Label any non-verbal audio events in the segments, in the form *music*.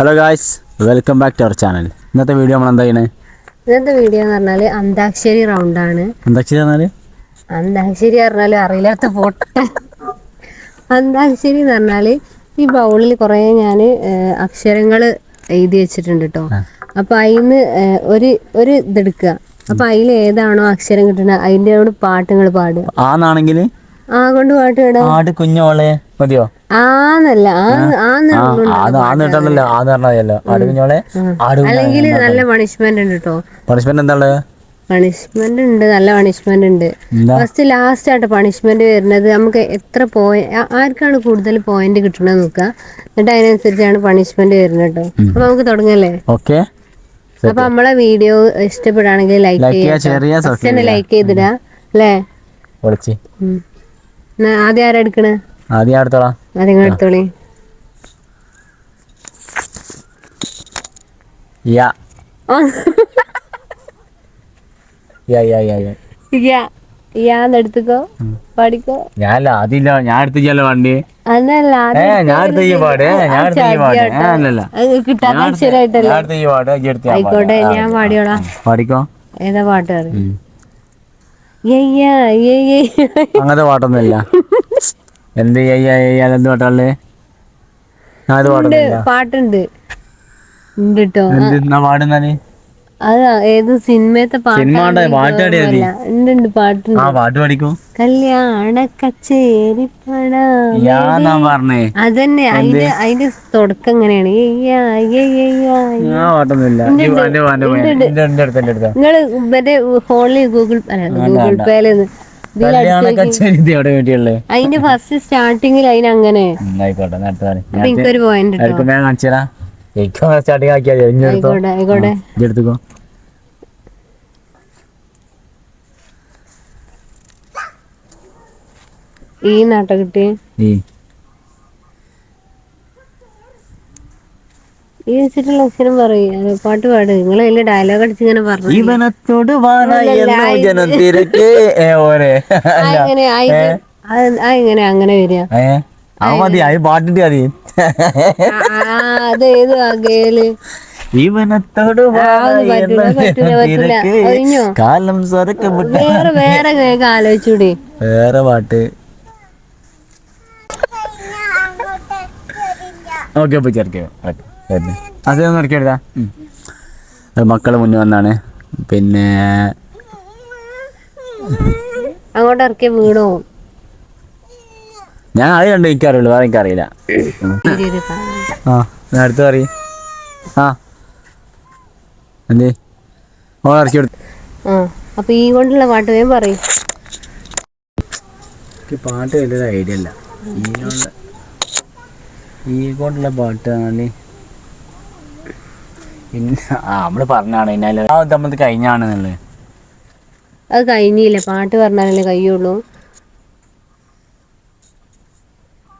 Hello guys welcome back to our channel ഇന്നത്തെ video നമ്മൾ എന്താ ചെയ്യണേ? ഇന്നത്തെ വീഡിയോ എന്ന് പറഞ്ഞാൽ അന്താക്ഷരി റൗണ്ടാണ് എന്ന് പറഞ്ഞാൽ അന്താക്ഷരി പറഞ്ഞാൽ അറിയില്ലാത്ത പൊട്ട. അന്താക്ഷരി എന്ന് പറഞ്ഞാൽ ഈ ബൗളിൽ കുറേ ഞാൻ അക്ഷരങ്ങൾ എഴുതി വെച്ചിട്ടുണ്ട് കേട്ടോ അപ്പൊ അതിന്ന് ഒരു ഒരു ഇതെടുക്കുക അപ്പൊ അതിൽ ഏതാണോ അക്ഷരം കിട്ടുന്നത് അതിന്റെ പാട്ടുകൾ പാടുക. ആന്നാണെങ്കിൽ ആ കൊണ്ട് പാട്ട് കേടാ ആട് കുഞ്ഞോളെ മതിയോ? ആന്നല്ല ആ ആന്ന് പറഞ്ഞല്ലോ ആട് കുഞ്ഞോളെ ആട് അല്ലെങ്കിൽ നല്ല പണിഷ്മെന്റ് ഉണ്ട് കേട്ടോ പണിഷ്മെന്റ് എന്താ പണിഷ്മെന്റ് ഉണ്ട് നല്ല പണിഷ്മെന്റ് ഉണ്ട്. ഫസ്റ്റ് ലാസ്റ്റ് ആയിട്ട് പണിഷ്മെന്റ് വരുന്നത്. നമുക്ക് എത്ര പോയിന്റ് ആർക്കാണ് കൂടുതൽ പോയിന്റ് കിട്ടണത് നോക്കുക. എന്നിട്ട് അതിനനുസരിച്ചാണ് പണിഷ്മെന്റ് വരുന്നത് കേട്ടോ അപ്പൊ നമുക്ക് തുടങ്ങല്ലേ? ഓക്കെ. അപ്പൊ നമ്മളെ വീഡിയോ ഇഷ്ടപ്പെടുകയാണെങ്കിൽ ലൈക്ക് ചെയ്യുക ലൈക്ക് ചെയ്തിടാ അല്ലേ? ആദ്യം ആരാ എടുക്കണേ? ആദ്യം എടുത്തോളാം? ആദ്യം നിങ്ങൾ എടുത്തോളി. യാ. ആ, യാ യാ യാ യാ. യാ. യാന്ന് എടുത്തുക്കോ? പാടിക്കോ? ഞാനല്ല ആദ്യമില്ല. ഞാൻ എടുത്തില്ല വണ്ടി. അതല്ല ഏ ഞാൻ എടുത്ത ഈ പാട്. ഏ, ഞാൻ എടുത്ത ഈ പാട്. ഏ, അല്ലല്ല. അത് കിട്ടാത്ത ഞാൻ എടുത്ത ഈ പാട്. എടുത്ത ഞാൻ പാട്. ആയിക്കോട്ടെ ഞാൻ പാടിയോളാം. പാടിക്കോ? ഏതാ പാട്ട് പറയും? ഉം. അങ്ങനത്തെ പാട്ടൊന്നുമില്ല. എന്ത് എന്ത് പാട്ടാളേ പാട്ടുണ്ട്. ഉണ്ട് കേട്ടോ പാടുന്നാൽ അത് ഏത് സിനിമത്തെ സിനിമയുടെ ആ പാട്ട് കല്യാണ കച്ചേരി പറഞ്ഞേ. അതന്നെ അതിന്റെ അതിന്റെ തുടക്കം എങ്ങനെയാണ്? നിങ്ങൾ മറ്റേ ഫോണിൽ ഗൂഗിൾ അല്ല ഗൂഗിൾ പേയിൽ അതിന്റെ ഫസ്റ്റ് സ്റ്റാർട്ടിങ്ങിൽ അതിനങ്ങനെ. എനിക്കൊരു പോയിന്റ് എനിക്ക് സ്റ്റാർട്ടിങ് ആക്കിയാൽ ഈ നാട്ട കിട്ടി. ഈ. ഈ വെച്ചിട്ടുള്ള അക്ഷരം പറയും പാട്ട് പാട്. നിങ്ങൾ ഡയലോഗ് അടിച്ച് ഇങ്ങനെ പറഞ്ഞു. ഇവനത്തോട് എങ്ങനെ അങ്ങനെ വരിക. അത് മതി അത് പാട്ടിട്ട് മതി ആ, അത് ഏത് വകയിൽ? ഒഴിഞ്ഞോ? കാലം സ്വരക്കപ്പെട്ട വേറെ വേറെ കേക്ക് ആലോചിച്ചൂടെ. വേറെ പാട്ട്. ഓക്കെ അപ്പൊ ചേർക്കോ അതൊന്നും ഇറക്കിയെടുത്താ അത് മക്കൾ മുന്നേ വന്നാണ്. പിന്നെ അങ്ങോട്ട് ഇറക്കിയ വീണോ. ഞാൻ അത് കണ്ടു എനിക്കറിയുള്ളൂ വേറെ എനിക്കറിയില്ല. ആ ഞാൻ അടുത്ത് പറയും. ആ. എന്തേ? ഓൺ ഇറക്കി കൊടുത്തു. ആ അപ്പൊ ഈ കൊണ്ടുള്ള പാട്ട് ഞാൻ പറയും. എനിക്ക് പാട്ട് വലിയൊരു ഐഡിയ അല്ല ഈ കൊണ്ടുള്ള പാട്ട് നമ്മൾ പറഞ്ഞാണ് ഇന്നാൽ ആ നമ്മൾ കഴിഞ്ഞാണെന്നുള്ളത്. അത് കഴിഞ്ഞില്ല? പാട്ട് പറഞ്ഞാലല്ലേ കഴിയുള്ളൂ.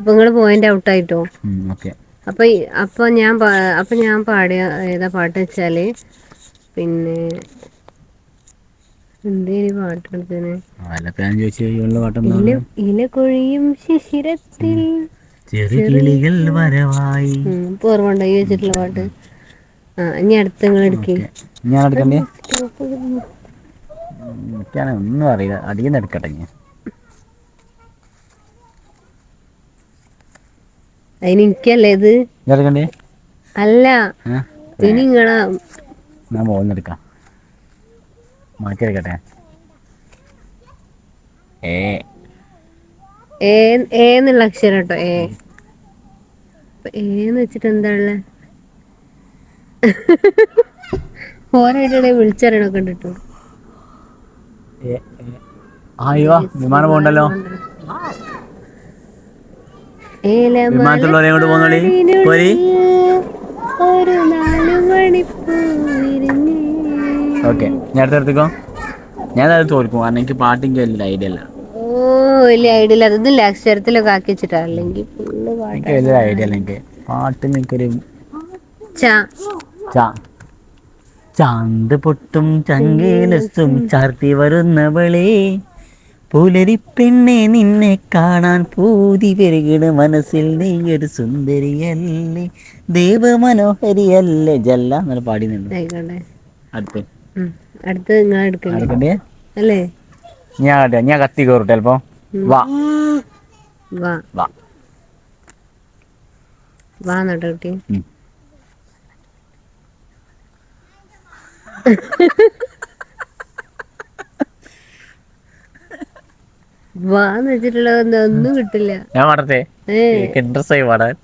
അപ്പൊ നിങ്ങൾ പോയിന്റ് ഔട്ട് ആയിട്ടോ? അപ്പൊ അപ്പൊ ഞാൻ അപ്പൊ ഞാൻ പാടിയ ഏതാ പാട്ട് വെച്ചാൽ പിന്നെ എന്തേലും പാട്ട് എടുത്തത്? അല്ല ഞാൻ ചോദിച്ചു ഉള്ള പാട്ടെന്താ ഇല ഇല കൊഴിയും ശിശിരത്തിൽ ചെറുകിളികൾ വരവായി. ഉം, ഇപ്പൊ ഓർമ്മ ഉണ്ടോ ഈ വെച്ചിട്ടുള്ള പാട്ട്? ആ ഇനി അടുത്ത് നിങ്ങൾ എടുക്കേ. ഞാൻ എടുക്കണ്ടേ ഒന്നും അറിയില്ല. അധികം എടുക്കട്ടെ ഞാൻ അതിന് എനിക്കല്ലേ ഇത്? അല്ല? ഇനി നിങ്ങളാ ഞാൻ പോകുന്നെടുക്കാം മാറ്റിയെടുക്കട്ടെ ഏ. ഏന്നുള്ള അക്ഷരം കേട്ടോ ഏ. ഏന്ന് വെച്ചിട്ട് എന്താ ഉള്ളെ? ഓരോടെ വിളിച്ചറിയണൊക്കെ ഉണ്ട് കേട്ടോ വിമാനം പോകണ്ടല്ലോ. വിമാനത്തിലുള്ളവരെ കൊണ്ട് പോകുന്നോളി പോരി. ഒരു നാല് മണിപ്പൂവിരുന്നേ ഓക്കെ ഞാൻ അടുത്ത് എടുത്തേക്കോ ഞാൻ അത് തോൽക്കും കാരണം എനിക്ക് പാട്ടിന്റെ വലിയ ഐഡിയ അല്ല ഓ വലിയ ഐഡിയ ഇല്ല. അതില്ല അക്ഷരത്തിലൊക്കെ ആക്കി വെച്ചിട്ടാ. അല്ലെങ്കിൽ ഫുള്ള് പാട്ട് എനിക്ക് വലിയ ഐഡിയ അല്ല എനിക്ക് പാട്ടിന് എനിക്കൊരു ചാ. ചാ. ചാന്ത് പൊട്ടും ചങ്കേലസും ചാർത്തി വരുന്നവളെ. പുലരി പെണ്ണെ നിന്നെ കാണാൻ പൂതി പെരുകിട മനസ്സിൽ നീ ഒരു സുന്ദരിയല്ലേ? ദേവമനോഹരിയല്ലേ? ജല്ല എന്നൊരു പാടി അടുത്ത്. എടുക്കണ്ടേ അല്ലേ? ഞാൻ കത്തി കയറട്ടെ അല്പോ വാ. വാ. വാ. വാ നട്ടോ കുട്ടി. *laughs* ഉം. വാ ഒന്നും കിട്ടില്ല. ഞാൻ പാടട്ടെ. ഇൻട്രസ്റ്റ് ആയി പാടാൻ.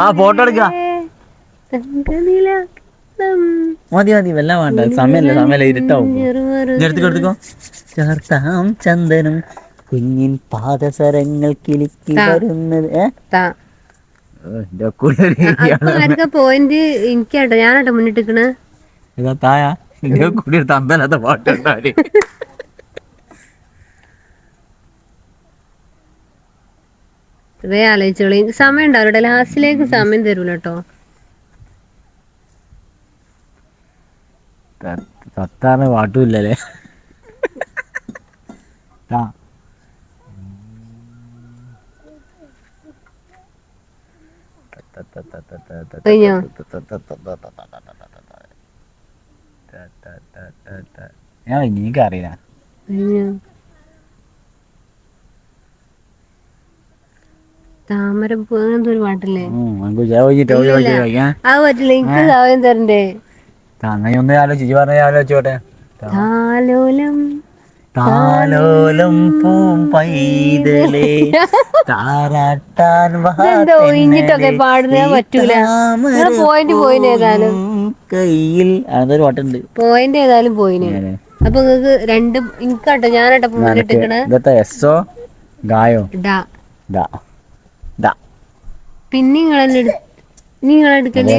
ആ, ഫോട്ടോ എടുക്കാം. മതി മതി വല്ല വേണ്ട. സമയല്ല സമയല്ല ഇരുട്ടാവും. എടുത്തുക്കോ ചേർത്താം ചന്ദനം. കുഞ്ഞിൻ പാദസരങ്ങൾ കിളിക്കി വരുന്നത്. ഏ? കൂടെ ഒരു അപ്പൊ പോയിന്റ് എനിക്കാട്ടോ ഞാനാട്ടോ മുന്നിട്ടിക്കണ് ഇതാ തായ. കൂടെ ഒരു ആലോചിച്ചോളി സമയം ഉണ്ടാവില്ല ലാസ്റ്റിലേക്ക് സമയം തരൂല കേട്ടോ പാട്ടുമില്ലല്ലേ ആ *laughs* ഞാൻ എനിക്കറിയില്ല താമരപ്പൂ അങ്ങനത്തെ ഒരു പാട്ടില്ലേ? പറ്റില്ല എനിക്ക് സമയം തരണ്ടേ? അങ്ങനെ ഒന്ന് ആലോചിച്ച് പറഞ്ഞ ആലോചിച്ചോട്ടെ താലോലം താലോലം പൂം പൈതലേ. *laughs* താരാട്ടാൻ ഒഴിഞ്ഞിട്ടൊക്കെ പാടുന്നത് പറ്റൂല. പോയിന്റ് പോയിന് ഏതായാലും? കയ്യിൽ അതൊരു പാട്ടുണ്ട്. പോയിന്റ് ഏതായാലും പോയിന് അപ്പൊ നിങ്ങക്ക് രണ്ട് എനിക്കാട്ടോ ഞാനാട്ടോ ഗായോ. ഡാ. ഡാ. ഡാ. പിന്നെ നിങ്ങളെന്നെ എടുക്കണ്ടേ?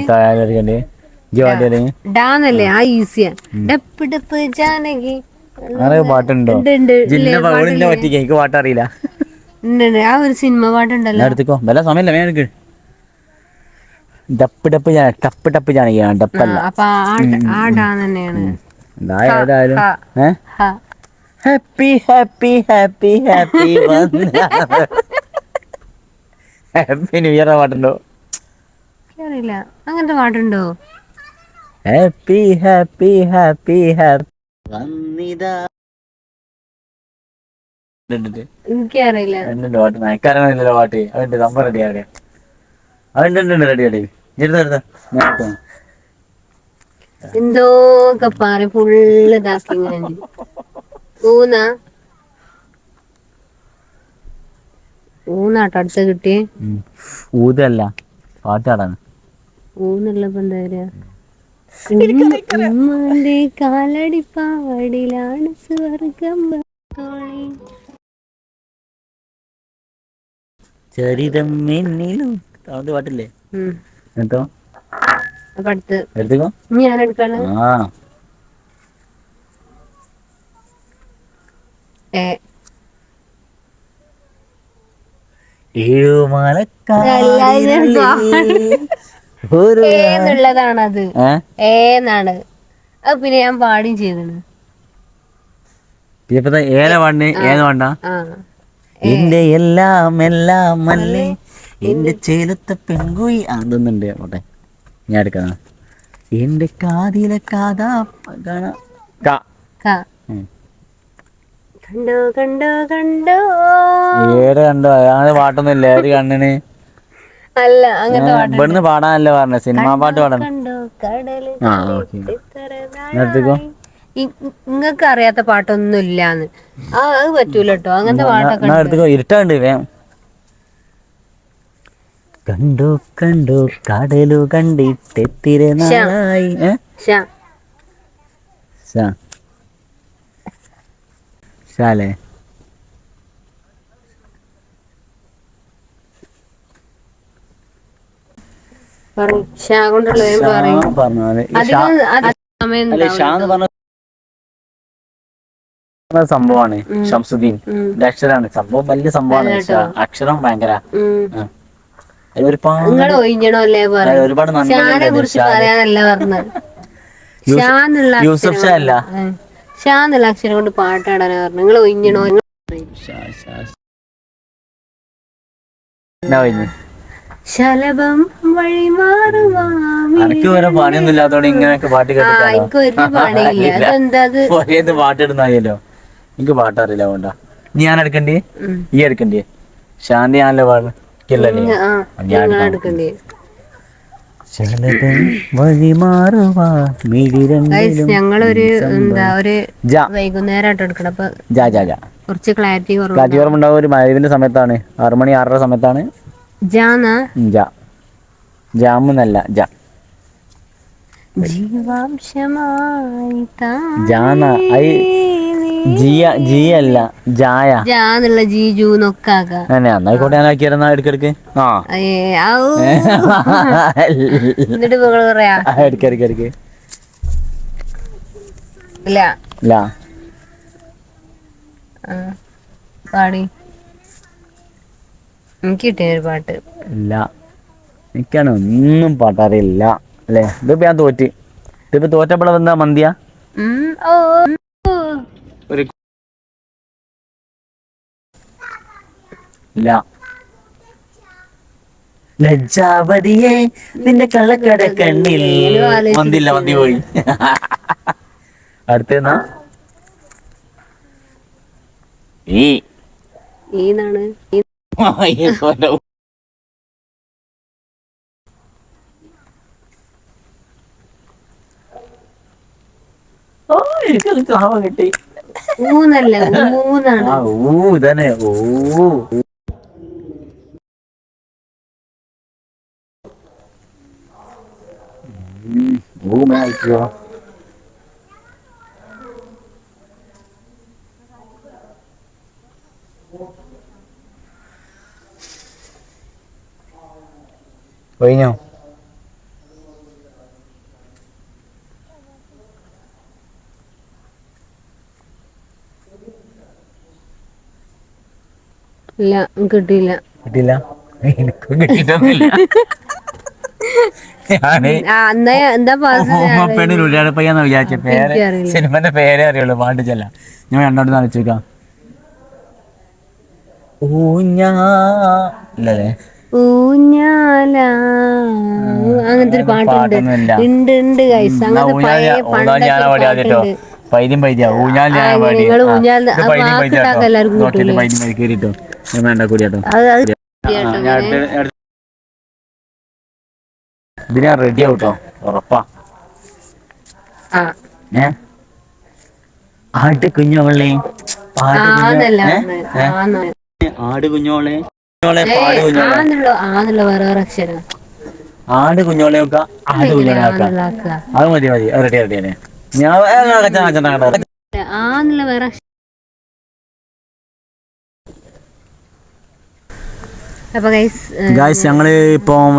ജോലി ഡാന്നല്ലേ? ആ. ഈസിയാ ഡപ്പ് ഡപ്പ് ജാനകി. അങ്ങനെ പാട്ടുണ്ടോ? ജില്ല പൗളിന്റെ പറ്റിക്ക് എനിക്ക് പാട്ടറിയില്ല. ആ ഒരു സിനിമ പാട്ടുണ്ടല്ലോ. ഞാൻ എടുത്തിക്കോ? വല്ല സമയമില്ല? വേഗം എടുക്ക്. ഡപ്പ് ഡപ്പ് ഞാൻ ടപ്പ് ടപ്പ് ഞാൻ ഡപ്പല്ല. അപ്പൊ ആ ആ ഡാ തന്നെയാണ് എന്താ ഏതായാലും. ഹ. ഏ? ഹ. Happy happy happy happy *laughs* happy new year പാട്ടുണ്ടോ? അറിയില്ല അങ്ങനത്തെ പാട്ടുണ്ടോ? ഹാപ്പി ഹാപ്പി ഹാപ്പി ഹാപ്പി എനിക്കറിയില്ല. ഉണ്ട് പാട്ട്? അതുണ്ട് നമ്പർ റെഡി അവിടെ. അതുണ്ട് റെഡി റെഡി എടുത്ത എടുത്ത. പാറി എന്തോ കപ്പാറ് ഫുള്ള് ഇതാക്കി അടുത്ത് കിട്ടിയേ. ഊതല്ല. പാട്ടാടാണ് ഊന്നുള്ളപ്പോ എന്താ പറയാ ഉമ്മാന്റെ കാലടി പാടിലാണ് സ്വർഗം. ചരിതം എന്നിലും. അത് പാട്ടില്ലേ? എടുത്തിക്കോ ഇനി ഞാൻ എടുക്കാണ്. ആ. ഏ. ഏഴുമലക്കാരിനുള്ളിൽ ഒരു ഏന്നുള്ളതാണത് ഏന്നാണ് അത് പിന്നെ ഞാൻ പാടും ചെയ്തത്. എന്റെ എല്ലാം എല്ലാം അല്ലേ? എന്റെ ചേലത്തെ പെൺകുയി അതൊന്നുണ്ട് പോട്ടെ. ഞാൻ എടുക്കാം. എന്റെ കാതിലെ കാതാ. കണ്ടോ കണ്ടോ കണ്ടോ. ഏടെ കണ്ടോ? അങ്ങനെ പാട്ടൊന്നും ഇല്ല ഏത് കണ്ണിന്? അല്ല അങ്ങനത്തെ പാട്ട് ഇവിടുന്ന് പാടാനല്ലേ പറഞ്ഞ? സിനിമാ പാട്ട് പാടണം. കണ്ടോ കടൽ ആ ഓക്കെ. എടുത്തിക്കോ. നിങ്ങക്ക് അറിയാത്ത പാട്ടൊന്നും ഇല്ലാന്ന്. ആ അത് പറ്റൂല കേട്ടോ അങ്ങനത്തെ പാട്ടൊക്കെ എടുത്തുക്കോ. ഇരുട്ടാണ്ട് കണ്ടു കണ്ടു കടലു കണ്ടിട്ടെത്തിരെ നാളായി. ഏ? ശ്ശാ. ഷാ ഷാലേ പറയ്. ശ്ശാ കൊണ്ടുള്ള വേഗം പറയും ഷാ പറഞ്ഞാൽ ഈ ഷാ അധികം അധികം സമയം അല്ലെ ഷാ എന്ന് പറഞ്ഞ പറഞ്ഞ സംഭവമാണ് ഷംസുദ്ദീൻ. അക്ഷരാണ്. സംഭവം വലിയ സംഭവമാണ്. അക്ഷരം ഭയങ്കര ഒരുപാട് നിങ്ങൾ യൂസഫ് ഷാ അല്ല. ഷാ എന്നുള്ള അക്ഷരം കൊണ്ട് പാട്ടാടാനാ പറഞ്ഞു നിങ്ങൾ ഒഴിഞ്ഞണോ ഷാ, ശലഭം വഴി വേറെ പണിയൊന്നും ഇല്ലാത്തോണ്ട് ഇങ്ങനെയൊക്കെ പാട്ട് ഒരേന്ന് *laughs* പാട്ടിടുന്നായല്ലോ. എനിക്ക് പാട്ടറിയില്ല അതുകൊണ്ടാ. ഞാൻ എടുക്കണ്ടേ? ഈ എടുക്കണ്ടേ. ശാന്തി ഞങ്ങളൊരു എന്താ ഒരു വൈകുന്നേരമായിട്ട് എടുക്കണം അപ്പൊ കുറച്ച് ക്ലാരിറ്റി കുറവ് ഉണ്ടാവും ഒരു മഴവിന്റെ സമയത്താണ്. ആറ് മണി ആറര സമയത്താണ്. ജാമെന്നല്ല ജാ. ജീവാംശമായി ജാന ഐ ജിയ അല്ല ജായ. ജാന്നുള്ള ഞാൻ എടുക്കെടുക്ക്. ആ. *laughs* എന്നിട്ട് പറയാ. ഇല്ല. ഇല്ല. പാടി. എനിക്ക് കിട്ടിയ ഒരു പാട്ട്. ഇല്ല. എനിക്കാണ് ഒന്നും പാട്ടറിയില്ല. അല്ലേ? ഇതിപ്പോ ഞാൻ തോറ്റ്. ഇതിപ്പോ തോറ്റപ്പോൾ എന്താ മന്തിയാ. ഒരു ഇല്ല. ലജ്ജാവതിയെ നിന്റെ കള്ളക്കട കണ്ണിൽ മന്തില്ല മന്തി പോയി. അടുത്തേന്നാ? ഈ ഈന്നാണ് ഈ ഓ എനിക്കത് കാണാൻ കിട്ടി ഊന്നല്ല ഊന്നാണ് ആ ഊ ഇതന്നെ ഓ ഊ മേടിക്കോ കഴിഞ്ഞോ? ഇല്ല കിട്ടിയില്ല. കിട്ടിയില്ല? എനിക്കും കിട്ടിയിട്ടൊന്നുമില്ല. വിചാരിച്ച പേര് സിനിമന്റെ പേരേ അറിയുള്ളൂ പാട്ട് ചെല്ല. ഞാൻ രണ്ടോട്ട് നനച്ചേക്കാം ഊഞ്ഞാലേ ഊഞ്ഞാല. അങ്ങനത്തെ ഒരു പാട്ടുണ്ട് ഉണ്ട് ഉണ്ട് ഗൈസ് അങ്ങനത്തെ പഴയ പണ്ടൊക്കെ പൈദ്യം ഊഞ്ഞാൽ ഞാൻ പാടി. എല്ലാവർക്കും വേണ്ട റെഡി ആവട്ടോ ഉറപ്പാ. ഏ? ആട്ട് കുഞ്ഞോളെ. ആട് കുഞ്ഞോളെ. കുഞ്ഞോളെ പാട് കുഞ്ഞോളെ. ആന്നുള്ള ആന്നുള്ള വേറെ വേറെ അക്ഷരം. ആട് കുഞ്ഞോളെ ഒക്കെ ആട് കുഞ്ഞോളെ ആക്കാം. അത് മതി മതി അത് റെഡി തന്നെ ഞാൻ. ആന്നുള്ള വേറെ അക്ഷരം. അപ്പൊ ഗൈസ് ഗായ്സ് ഞങ്ങൾ ഇപ്പം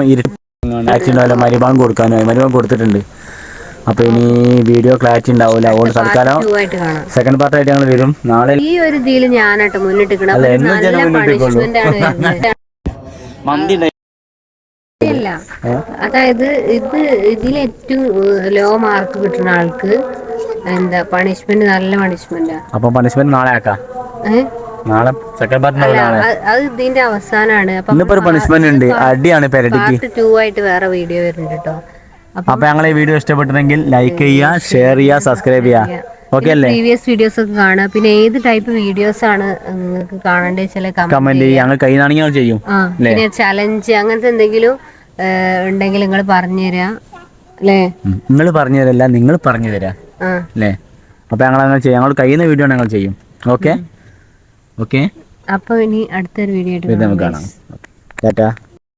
മരുഭാഗം കൊടുക്കാനായി. മരുഭാഗം കൊടുത്തിട്ടുണ്ട്. അപ്പൊ ഇനി വീഡിയോ ക്ലാരിറ്റി ഉണ്ടാവില്ല അതുകൊണ്ട് തൽക്കാലം ടൂ ആയിട്ട് കാണാം. സെക്കൻഡ് പാർട്ടായിട്ട് ഞങ്ങൾ വരും. നാളെ ഈ ഒരു ഇതിൽ ഞാനായിട്ട് മുന്നിട്ടിക്കണം അല്ല. മന്തി അതായത് ഇത് ഇതിൽ ഏറ്റവും ലോ മാർക്ക് കിട്ടുന്ന ആൾക്ക് എന്താ പണിഷ്മെന്റ് നല്ല പണിഷ്മെന്റ് അപ്പൊ പണിഷ്മെന്റ് നാളെ ആക്കാം. നാളെ സെക്കൻഡ് പാർട്ട് അത് ഇതിന്റെ അവസാനാണ്. അപ്പൊ പണിഷ്മെന്റ് ഉണ്ട്. അടിയാണ് പെരടിക്ക്. പാർട്ട് ടൂ ആയിട്ട് വേറെ വീഡിയോ വരുന്നുണ്ട് കേട്ടോ അപ്പൊ ഞങ്ങൾ ഞങ്ങളെ ഈ വീഡിയോ ഇഷ്ടപ്പെട്ടെങ്കിൽ ലൈക്ക് ചെയ്യുക ഷെയർ ചെയ്യുക സബ്സ്ക്രൈബ് ചെയ്യുക. ഓക്കെ അല്ലേ? പ്രീവിയസ് വീഡിയോസ് ഒക്കെ കാണുക. പിന്നെ ഏത് ടൈപ്പ് വീഡിയോസ് ആണ് നിങ്ങൾക്ക് കാണേണ്ടത് ചില കമന്റ് ചെയ്യുക. ഞങ്ങൾ കൈനാണെങ്കിൽ ചെയ്യും. അല്ലേ? പിന്നെ ചലഞ്ച് അങ്ങനത്തെ എന്തെങ്കിലും ഉണ്ടെങ്കിൽ നിങ്ങൾ പറഞ്ഞു തരാ അല്ലേ? നിങ്ങൾ പറഞ്ഞു തരല്ല നിങ്ങൾ പറഞ്ഞു തരാ അല്ലേ? അപ്പൊ ഞങ്ങൾ അങ്ങനെ ചെയ്യാം. ഞങ്ങൾ കഴിയുന്ന വീഡിയോ ഞങ്ങൾ ചെയ്യും. ഓക്കെ ഓക്കെ അപ്പൊ ഇനി അടുത്തൊരു വീഡിയോ ആയിട്ട് നമുക്ക് കാണാം ടാറ്റാ